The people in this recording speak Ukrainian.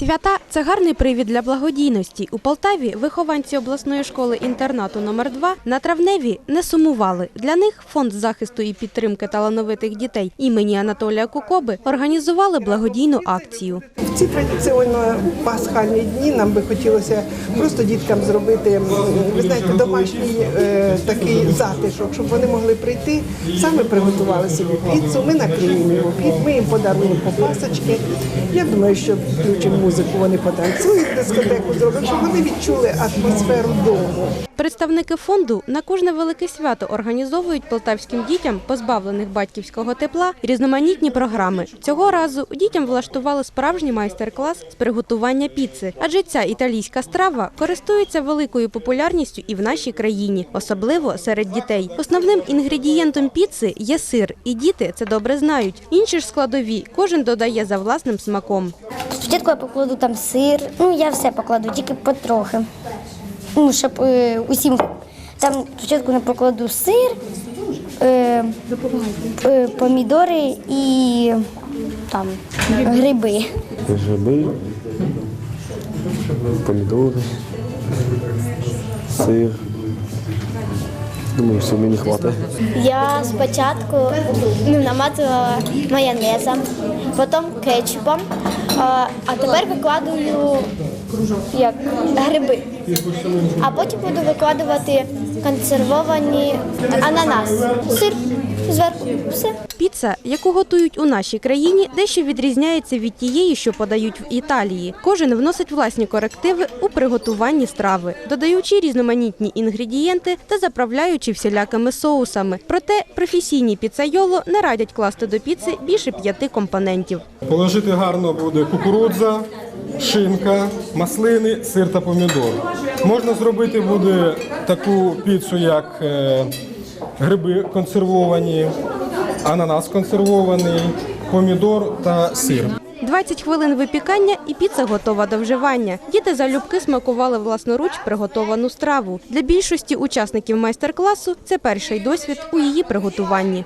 Свята це гарний привід для благодійності. У Полтаві вихованці обласної школи інтернату номер 2 на травневі не сумували. Для них фонд захисту і підтримки талановитих дітей імені Анатолія Кукоби організували благодійну акцію. В ці традиційно пасхальні дні нам би хотілося просто діткам зробити, ви знаєте, домашній е, такий затишок, щоб вони могли прийти, саме приготували собі піцу, ми накриємо його хліб, ми їм подаруємо по пасочки. Я думаю, що включимо музику, вони потанцюють, дискотеку зроблять, щоб вони відчули атмосферу дому. Представники фонду на кожне велике свято організовують полтавським дітям, позбавлених батьківського тепла, різноманітні програми. Цього разу дітям влаштували справжній майстер-клас з приготування піци, адже ця італійська страва користується великою популярністю і в нашій країні, особливо серед дітей. Основним інгредієнтом піци є сир, і діти це добре знають. Інші ж складові кожен додає за власним смаком. Спочатку я покладу там сир, ну я все покладу, тільки потрохи. Ну, щоб е, усім там спочатку не покладу сир, е, е, помідори і там гриби. гриби, помідори, сир. Думаю, все мені хватить. Я спочатку ну, намазала майонезом, потім кетчупом, а, тепер викладую як, гриби. А потім буду викладувати консервовані ананас, сир зверху. Все. Піца, яку готують у нашій країні, дещо відрізняється від тієї, що подають в Італії. Кожен вносить власні корективи у приготуванні страви, додаючи різноманітні інгредієнти та заправляючи всілякими соусами. Проте професійні піцайоло не радять класти до піци більше п'яти компонентів. Положити гарно буде кукурудза, шинка, маслини, сир та помідор. Можна зробити буде таку піцу, як е, гриби консервовані, ананас консервований, помідор та сир. 20 хвилин випікання і піца готова до вживання. Діти залюбки смакували власноруч приготовану страву. Для більшості учасників майстер-класу це перший досвід у її приготуванні.